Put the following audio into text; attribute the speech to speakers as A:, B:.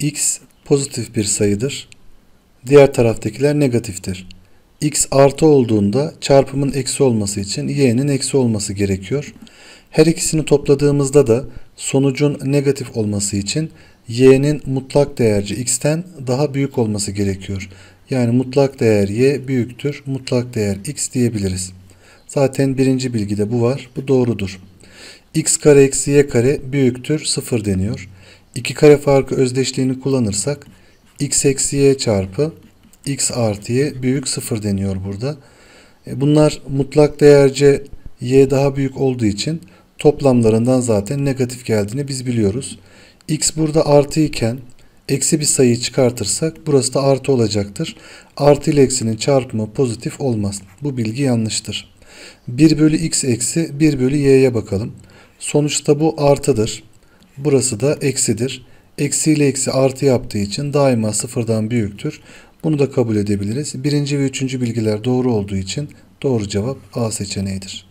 A: x pozitif bir sayıdır. Diğer taraftakiler negatiftir. x artı olduğunda çarpımın eksi olması için y'nin eksi olması gerekiyor. Her ikisini topladığımızda da sonucun negatif olması için y'nin mutlak değerci x'ten daha büyük olması gerekiyor. Yani mutlak değer y büyüktür, mutlak değer x diyebiliriz. Zaten birinci bilgide bu var. Bu doğrudur. x kare eksi y kare büyüktür 0 deniyor. 2 kare farkı özdeşliğini kullanırsak x eksi y çarpı x artı y büyük 0 deniyor burada. E, bunlar mutlak değerce y daha büyük olduğu için toplamlarından zaten negatif geldiğini biz biliyoruz. x burada artı iken eksi bir sayıyı çıkartırsak burası da artı olacaktır. Artı ile eksinin çarpımı pozitif olmaz. Bu bilgi yanlıştır. 1 bölü x eksi 1 bölü y'ye bakalım. Sonuçta bu artıdır. Burası da eksidir. Eksi ile eksi artı yaptığı için daima sıfırdan büyüktür. Bunu da kabul edebiliriz. Birinci ve üçüncü bilgiler doğru olduğu için doğru cevap A seçeneğidir.